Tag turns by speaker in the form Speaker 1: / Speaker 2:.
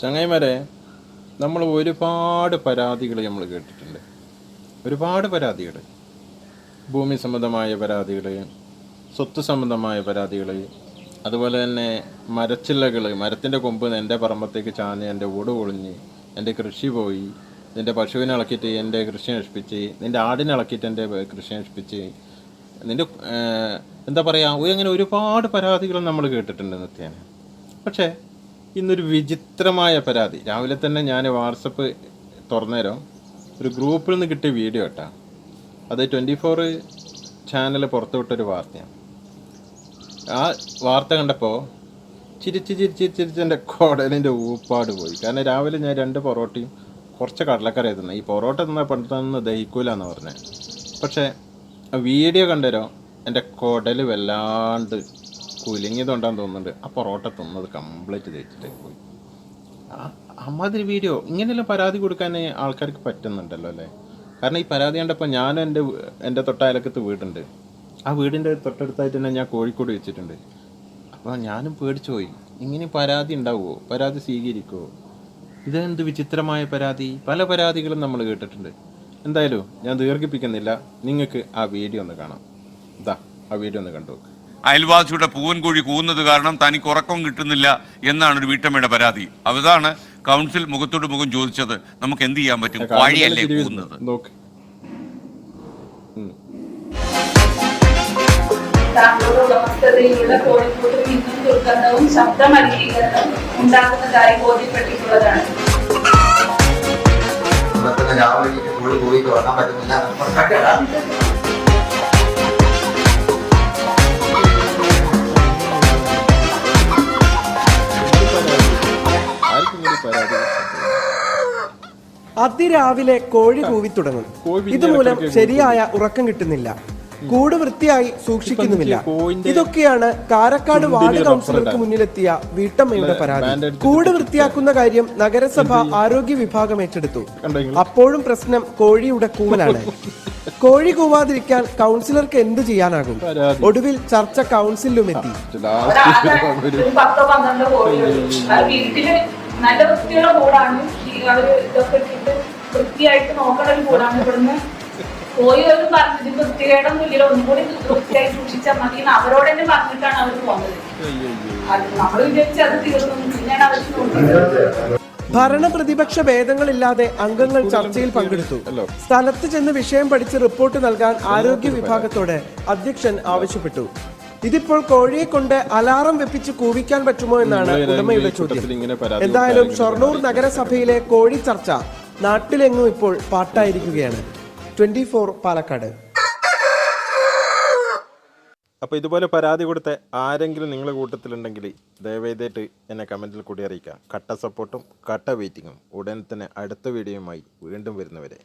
Speaker 1: ചങ്ങായിമാരെ നമ്മൾ ഒരുപാട് പരാതികൾ നമ്മൾ കേട്ടിട്ടുണ്ട്. ഒരുപാട് പരാതികൾ ഭൂമി സംബന്ധമായ പരാതികൾ സ്വത്ത് സംബന്ധമായ പരാതികൾ അതുപോലെ തന്നെ മരച്ചില്ലകൾ മരത്തിന്റെ കൊമ്പ് എന്റെ പറമ്പത്തേക്ക് ചാഞ്ഞ് എന്റെ ഓട് പൊളിഞ്ഞ് എന്റെ കൃഷി പോയി. നിന്റെ പശുവിനെ ഇളക്കിയിട്ട് എന്റെ കൃഷി നശിപ്പിച്ച് നിന്റെ ആടിനെ ഇളക്കിയിട്ട് എന്റെ കൃഷി നശിപ്പിച്ച്. നിന്റെ എന്താ പറയുക അങ്ങനെ ഒരുപാട് പരാതികൾ നമ്മൾ കേട്ടിട്ടുണ്ട് നിത്യേന. പക്ഷേ ഇന്നൊരു വിചിത്രമായ പരാതി. രാവിലെ തന്നെ ഞാൻ വാട്സപ്പ് തുറന്നേരം ഒരു ഗ്രൂപ്പിൽ നിന്ന് കിട്ടിയ വീഡിയോ കേട്ടാ. അത് ട്വന്റി ഫോർ ചാനൽ പുറത്തുവിട്ടൊരു വാർത്തയാണ്. ആ വാർത്ത കണ്ടപ്പോൾ ചിരിച്ച് ചിരിച്ച് ചിരിച്ച് എന്റെ കുടലിന്റെ ഊപ്പാട് പോയി. കാരണം രാവിലെ ഞാൻ രണ്ട് പൊറോട്ടയും കുറച്ച് കടലക്കറി തിന്നു. ഈ പൊറോട്ട തിന്നാൽ പെട്ടെന്ന് ദഹിക്കൂലെന്ന് പറഞ്ഞത് പക്ഷേ വീഡിയോ കണ്ടരോ എന്റെ കുടൽ വല്ലാണ്ട് കുലുങ്ങിയതുകൊണ്ടാന്ന് തോന്നുന്നുണ്ട്. ആ പൊറോട്ട തിന്നത് കംപ്ലീറ്റ് തേച്ചിട്ടേ പോയി. അമ്മാതിരി വീഡിയോ ഇങ്ങനെയെല്ലാം പരാതി കൊടുക്കാൻ ആൾക്കാർക്ക് പറ്റുന്നുണ്ടല്ലോ അല്ലേ? കാരണം ഈ പരാതി കണ്ടപ്പോൾ ഞാനും എന്റെ എന്റെ തൊട്ടയലക്കത്ത് വീടുണ്ട്. ആ വീടിന്റെ തൊട്ടടുത്തായിട്ട് തന്നെ ഞാൻ കോഴിക്കോട് വെച്ചിട്ടുണ്ട്. അപ്പോൾ ഞാനും പേടിച്ചു പോയി. ഇങ്ങനെ പരാതി ഉണ്ടാവുമോ പരാതി സ്വീകരിക്കുമോ ഇതെന്ത് വിചിത്രമായ പരാതി? പല പരാതികളും നമ്മൾ കേട്ടിട്ടുണ്ട്. എന്തായാലും ഞാൻ ദീർഘിപ്പിക്കുന്നില്ല. നിങ്ങൾക്ക് ആ വീഡിയോ ഒന്ന് കാണാം. ഇതാ ആ വീഡിയോ ഒന്ന് കണ്ടു നോക്ക്.
Speaker 2: അയൽവാസിയുടെ പൂവൻ കോഴി കൂവുന്നത് കാരണം തനിക്ക് ഉറക്കം കിട്ടുന്നില്ല എന്നാണ് ഒരു വീട്ടമ്മയുടെ പരാതി. അതാണ് കൗൺസിൽ മുഖത്തോട് മുഖം ചോദിച്ചത്. നമുക്ക് എന്ത് ചെയ്യാൻ പറ്റും? കോഴിയല്ലേ കൂവുന്നത്?
Speaker 1: നോക്ക്. ഉം.
Speaker 3: താങ്കളുടെ ഉടമസ്ഥതയിലുള്ള കോഴിക്കോട് ഇന്നും ദുർഗന്ധവും ശബ്ദ മലിനീകരണവും ഉണ്ടാകുന്നതായി ബോധ്യപ്പെട്ടിട്ടുള്ളതാണ്.
Speaker 4: രാവിലെ കോഴി പോയി ഉറങ്ങാൻ പറ്റുന്നില്ല.
Speaker 5: അതിരാവിലെ കോഴി കൂവി തുടങ്ങും ഇതുമൂലം ശരിയായ ഉറക്കം കിട്ടുന്നില്ല. കൂട് വൃത്തിയായി സൂക്ഷിക്കുന്നുമില്ല. ഇതൊക്കെയാണ് കാരക്കാട് വാർഡ് കൗൺസിലർക്ക് മുന്നിലെത്തിയ വീട്ടമ്മയുടെ പരാതി. കൂട് വൃത്തിയാക്കുന്ന കാര്യം നഗരസഭ ആരോഗ്യ വിഭാഗം ഏറ്റെടുത്തു. അപ്പോഴും പ്രശ്നം കോഴിയുടെ കൂവലാണ്. കോഴി കൂവാതിരിക്കാൻ കൗൺസിലർക്ക് എന്ത് ചെയ്യാനാകും? ഒടുവിൽ ചർച്ച കൗൺസിലും എത്തി
Speaker 3: നല്ല വൃത്തിയുള്ള കൂടാണ്. അവർ ഇതൊക്കെ ഇട്ടിട്ട് വൃത്തിയായിട്ട് നോക്കണ ഒരു കൂടാണ് ഇവിടുന്ന്. പോയി ഒരു പറഞ്ഞത് വൃത്തികേടൊന്നും ഇല്ലല്ലോ ഒന്നും കൂടി വൃത്തിയായി സൂക്ഷിച്ചാൽ മതി എന്ന് അവരോട് തന്നെ പറഞ്ഞിട്ടാണ് അവർ പോകുന്നത് അത് നമ്മൾ വിചാരിച്ച് അത് തീർന്നു. പിന്നെയാണ് അവർ നോക്കുന്നത്.
Speaker 5: ഭരണ പ്രതിപക്ഷ ഭേദങ്ങളില്ലാതെ അംഗങ്ങൾ ചർച്ചയിൽ പങ്കെടുത്തു. സ്ഥലത്ത് ചെന്ന് വിഷയം പഠിച്ച് റിപ്പോർട്ട് നൽകാൻ ആരോഗ്യ വിഭാഗത്തോട് അധ്യക്ഷൻ ആവശ്യപ്പെട്ടു. ഇതിപ്പോൾ കോഴിയെ കൊണ്ട് അലാറം വെപ്പിച്ച് കൂവിക്കാൻ പറ്റുമോ എന്നാണ് ഉടമയുടെ ചോദ്യം. എന്തായാലും ഷൊർണൂർ നഗരസഭയിലെ കോഴി ചർച്ച നാട്ടിലെങ്ങും ഇപ്പോൾ പാട്ടായിരിക്കുകയാണ്. Twenty four Palakkad.
Speaker 1: അപ്പോൾ ഇതുപോലെ പരാതി കൊടുത്ത ആരെങ്കിലും നിങ്ങളുടെ കൂട്ടത്തിലുണ്ടെങ്കിൽ ദയവേദായിട്ട് എന്നെ കമന്റിൽ കൂടി അറിയിക്കാം. കട്ട സപ്പോർട്ടും കട്ട വെയിറ്റിങ്ങും. ഉടൻ തന്നെ അടുത്ത വീഡിയോയുമായി വീണ്ടും വരുന്നവരെ.